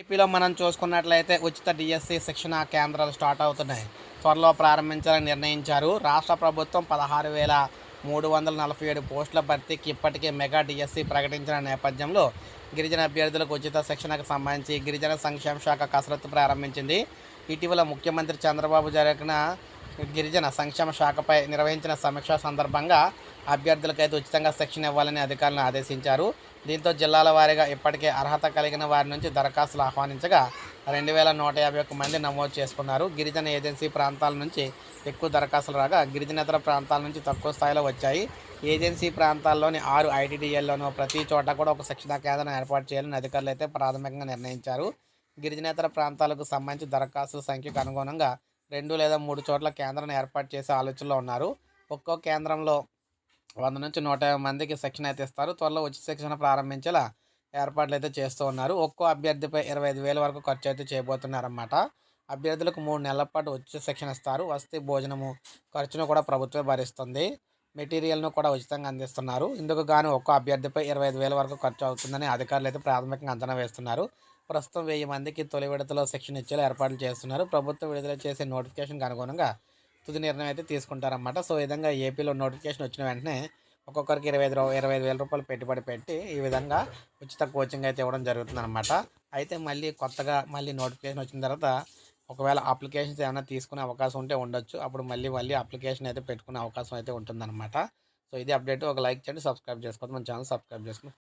ఏపీలో మనం చూసుకున్నట్లయితే ఉచిత డిఎస్సి శిక్షణ కేంద్రాలు స్టార్ట్ అవుతున్నాయి. త్వరలో ప్రారంభించాలని నిర్ణయించారు. రాష్ట్ర ప్రభుత్వం పదహారు వేల మూడు వందల నలభై ఏడు పోస్టుల భర్తీకి ఇప్పటికే మెగా డిఎస్సి ప్రకటించిన నేపథ్యంలో గిరిజన అభ్యర్థులకు ఉచిత శిక్షణకు సంబంధించి గిరిజన సంక్షేమ శాఖ కసరత్తు ప్రారంభించింది. ఇటీవల ముఖ్యమంత్రి చంద్రబాబు జరిగిన గిరిజన సంక్షేమ శాఖపై నిర్వహించిన సమీక్ష సందర్భంగా అభ్యర్థులకైతే ఉచితంగా శిక్షణ ఇవ్వాలని అధికారులను ఆదేశించారు. దీంతో జిల్లాల వారీగా ఇప్పటికే అర్హత కలిగిన వారి నుంచి దరఖాస్తులు ఆహ్వానించగా రెండు వేల నూట యాభై ఒక్క మంది నమోదు చేసుకున్నారు. గిరిజన ఏజెన్సీ ప్రాంతాల నుంచి ఎక్కువ దరఖాస్తులు రాగా గిరిజనేతర ప్రాంతాల నుంచి తక్కువ స్థాయిలో వచ్చాయి. ఏజెన్సీ ప్రాంతాల్లోని ఆరు ఐటీడీఎల్లోనూ ప్రతి చోట కూడా ఒక శిక్షణా కేంద్రం ఏర్పాటు చేయాలని అధికారులు అయితే ప్రాథమికంగా నిర్ణయించారు. గిరిజనేతర ప్రాంతాలకు సంబంధించి దరఖాస్తుల సంఖ్యకు అనుగుణంగా రెండు లేదా మూడు చోట్ల కేంద్రాన్ని ఏర్పాటు చేసే ఆలోచనలో ఉన్నారు. ఒక్కో కేంద్రంలో వంద నుంచి నూట యాభై మందికి శిక్షణ అయితే ఇస్తారు. త్వరలో ఉచిత శిక్షణ ప్రారంభించేలా ఏర్పాట్లు అయితే చేస్తూ ఉన్నారు. ఒక్కో అభ్యర్థిపై ఇరవై ఐదు వేల వరకు ఖర్చు అయితే చేయబోతున్నారన్నమాట. అభ్యర్థులకు మూడు నెలల పాటు ఉచిత శిక్షణ ఇస్తారు. వసతి భోజనము ఖర్చును కూడా ప్రభుత్వమే భరిస్తుంది. మెటీరియల్ను కూడా ఉచితంగా అందిస్తున్నారు. ఇందుకు గాను ఒక్కో అభ్యర్థిపై ఇరవై ఐదు వేల వరకు ఖర్చు అవుతుందని అధికారులు అయితే ప్రాథమికంగా అంచనా వేస్తున్నారు. ప్రస్తుతం వెయ్యి మందికి తొలి విడతలో శిక్షణ ఇచ్చేలా ఏర్పాట్లు చేస్తున్నారు. ప్రభుత్వం విడుదల చేసే నోటిఫికేషన్కి అనుగుణంగా తుది నిర్ణయం అయితే తీసుకుంటారన్నమాట. సో ఈ విధంగా ఏపీలో నోటిఫికేషన్ వచ్చిన వెంటనే ఒక్కొక్కరికి ఇరవై ఐదు ఇరవై ఐదు వేల రూపాయలు పెట్టుబడి పెట్టి ఈ విధంగా ఉచిత కోచింగ్ అయితే ఇవ్వడం జరుగుతుందన్నమాట. అయితే మళ్ళీ కొత్తగా మళ్ళీ నోటిఫికేషన్ వచ్చిన తర్వాత ఒకవేళ అప్లికేషన్స్ ఏమైనా తీసుకునే అవకాశం ఉంటే ఉండొచ్చు. అప్పుడు మళ్ళీ మళ్ళీ అప్లికేషన్ అయితే పెట్టుకునే అవకాశం అయితే ఉంటుందన్నమాట. సో ఇది అప్డేట్. ఒక లైక్ చేయండి సబ్స్క్రైబ్ చేసుకోండి మన ఛానల్ సబ్స్క్రైబ్ చేసుకోండి.